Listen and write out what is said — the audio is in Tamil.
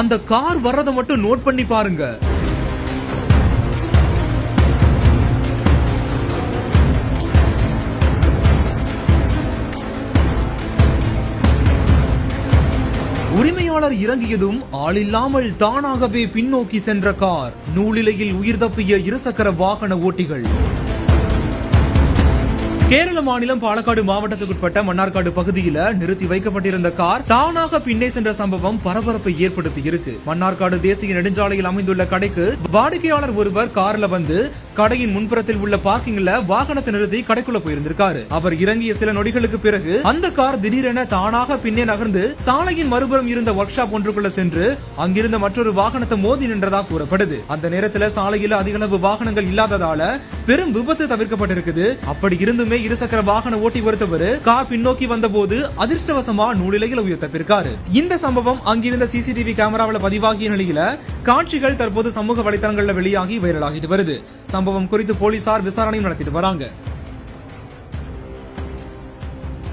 அந்த கார் வர்றதை மட்டும் நோட் பண்ணி பாருங்க. உரிமையாளர் இறங்கியதும் ஆளில்லாமல் தானாகவே பின்னோக்கி சென்ற கார். நூலிலையில் உயிர் தப்பிய இருசக்கர வாகன ஓட்டிகள். கேரள மாநிலம் பாலக்காடு மாவட்டத்துக்குட்பட்ட மன்னார்காடு பகுதியில நிறுத்தி வைக்கப்பட்டிருந்த கார் தானாக பின்னே சென்ற சம்பவம் பரபரப்பை ஏற்படுத்தி இருக்கு மன்னார்காடு தேசிய நெடுஞ்சாலையில் அமைந்துள்ள கடைக்கு வாடிக்கையாளர் ஒருவர் கார்ல வந்து கடையின் முன்புறத்தில் உள்ள பார்க்கிங்ல வாகனத்தை நிறுத்தி கடைக்குள்ள போயிருந்திருக்காரு. அவர் இறங்கிய சில நொடிகளுக்கு பிறகு அந்த கார் திடீரென தானாக பின்னே நகர்ந்து சாலையின் மறுபுறம் இருந்த ஒர்க் ஷாப் ஒன்றுக்குள்ள சென்று அங்கிருந்த மற்றொரு வாகனத்தை மோதி நின்றதா கூறப்படுது. அந்த நேரத்துல சாலையில அதிகளவு வாகனங்கள் இல்லாததால பெரும் விபத்து தவிர்க்கப்பட்டிருக்குது. அப்படி இருந்துமே இருசக்கர வாகன ஓட்டி ஒருத்தவர் கார் பின்னோக்கி வந்தபோது அதிர்ஷ்டவசமா நூலிலையில் உயிர் தப்பிருக்காரு இந்த சம்பவம் அங்கிருந்த சிசிடிவி கேமராவில் பதிவாகிய நிலையில காட்சிகள் தற்போது சமூக வலைதளங்களில் வெளியாகி வைரலாகிட்டு வருது. சம்பவம் குறித்து போலீசார் விசாரணை நடத்திட்டு வராங்க.